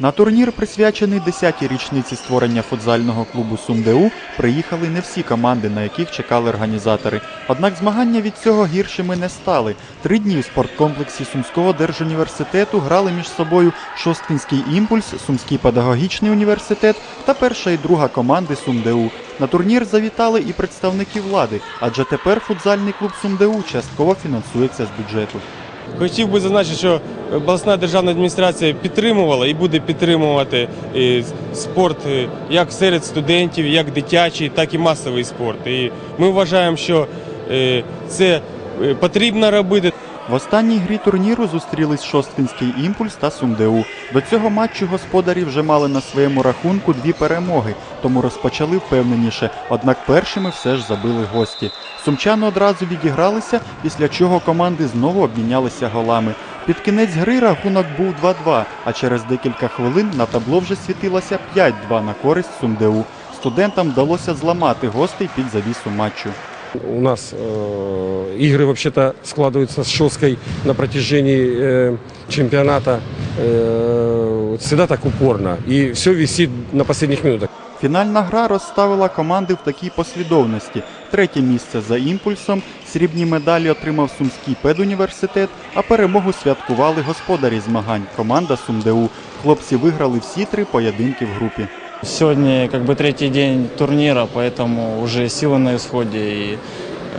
На турнір, присвячений 10-й річниці створення футзального клубу Сумдеу, приїхали не всі команди, на яких чекали організатори. Однак змагання від цього гіршими не стали. Три дні у спорткомплексі Сумського держуніверситету грали між собою Шосткинський імпульс, Сумський педагогічний університет та перша і друга команди Сумдеу. На турнір завітали і представники влади, адже тепер футзальний клуб Сумдеу частково фінансується з бюджету. Хотів би зазначити, що обласна державна адміністрація підтримувала і буде підтримувати е, спорт е, як серед студентів, як дитячий, так і масовий спорт. І ми вважаємо, що е, це потрібно робити. В останній грі турніру зустрілись Шосткинський імпульс та Сумдеу. До цього матчу господарі вже мали на своєму рахунку дві перемоги, тому розпочали впевненіше. Однак першими все ж забили гості. Сумчани одразу відігралися, після чого команди знову обмінялися голами. Під кінець гри рахунок був 2-2, а через декілька хвилин на табло вже світилося 5-2 на користь Сумдеу. Студентам вдалося зламати гостей під завісу матчу. У нас э, игры вообще-то складываются с Шоской на протяжении э, чемпионата э, всегда так упорно. И все висит на последних минутах. Фінальна гра розставила команди в такій послідовності. Третє місце за імпульсом, срібні медалі отримав Сумський педуніверситет, а перемогу святкували господарі змагань команда Сумдеу. Хлопці виграли всі три поєдинки в групі. Сегодня как бы третий день турнира, поэтому уже силы на исходе и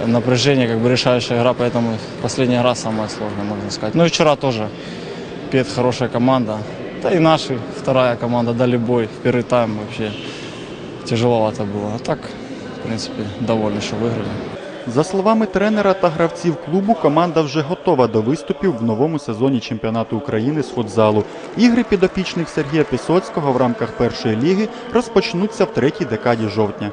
напряжение, как бы решающая игра, поэтому последняя игра самая сложная, можно сказать. Ну и вчера тоже Пет хорошая команда, да и наши, вторая команда дали бой в первый тайм вообще тяжеловато было. А так, в принципе, довольны, что выиграли. За словами тренера та гравців клубу, команда вже готова до виступів в новому сезоні чемпіонату України з футзалу. Ігри підопічних Сергія Пісоцького в рамках першої ліги розпочнуться в третій декаді жовтня.